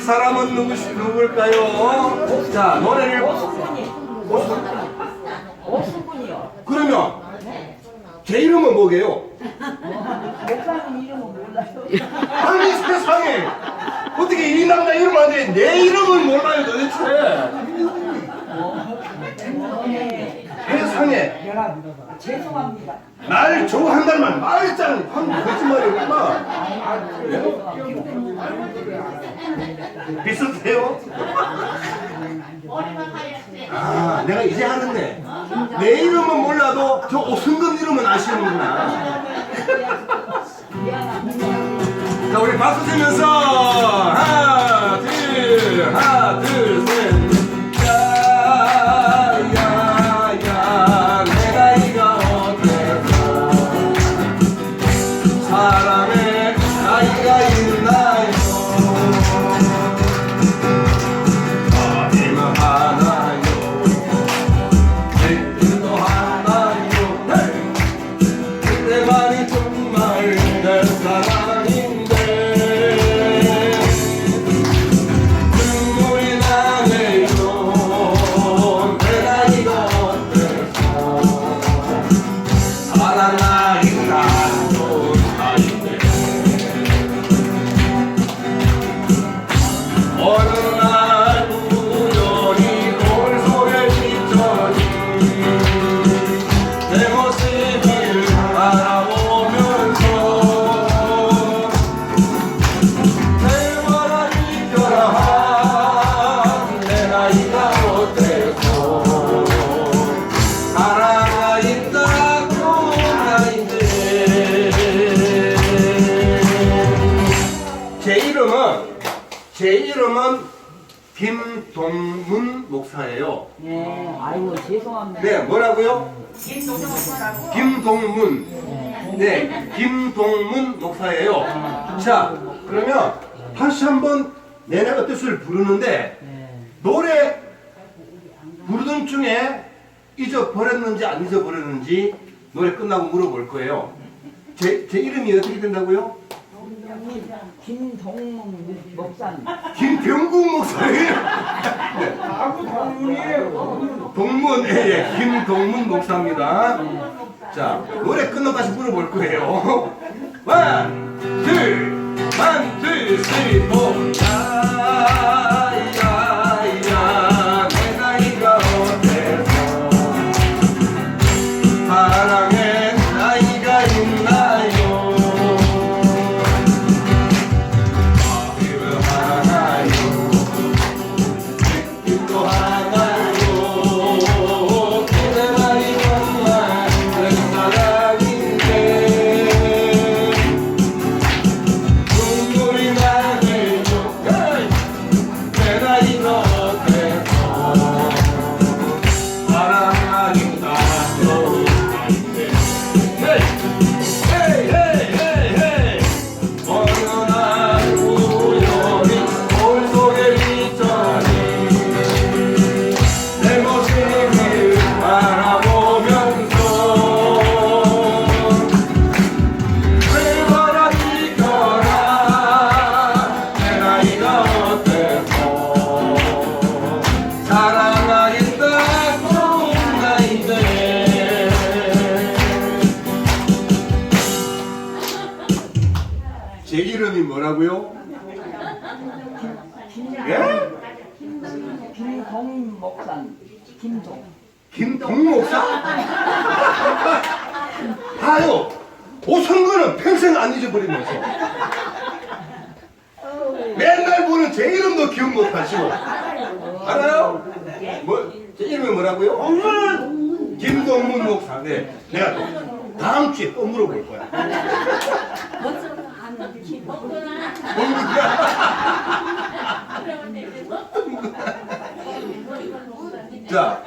이 사람은 누구시, 누굴까요? 자, 노래를. 오승군이요. 그러면, 제 이름은 뭐게요? 목사님 이름은 몰라요. 아니, 세상에. 어떻게 이 남자 이름 안 돼? 내 이름은 몰라요, 도대체. 세상에. 죄송합니다. 날 좋아한다는 말 말했잖아. 방금 거짓말이구나. 비슷해요? 아, 내가 이제 하는데 내 이름은 몰라도 저 오승근 이름은 아시는구나. 자, 우리 박수 치면서 하나, 둘, 하나, 제 이름은 김동문 목사예요. 네, 아이고 죄송합니다. 네, 뭐라고요? 김동문. 네, 김동문 목사예요. 자, 그러면 다시 한번 내내가 뜻을 부르는데 네. 노래 부르던 중에 잊어버렸는지 안 잊어버렸는지 노래 끝나고 물어볼 거예요. 제, 제 이름이 어떻게 된다고요? 김동문 목사님. 김병국 목사예요. 동문, 예, 예, 김동문 목사입니다. 자, 노래 끝나고 다시 물어볼 거예요. 원, 둘, 원, 둘, 쓰리, 포. 이름이 뭐라고요? 예? 김동 목사님. 김동. 김동 목사? 봐요. 오성근은 평생 안 잊어버리면서 맨날 보는 제 이름도 기억 못하시고 알아요? 뭐, 제 이름이 뭐라고요? 김동문 목사. 네, 내가 또 다음 주에 또 물어볼 거야. 먹구나. 자,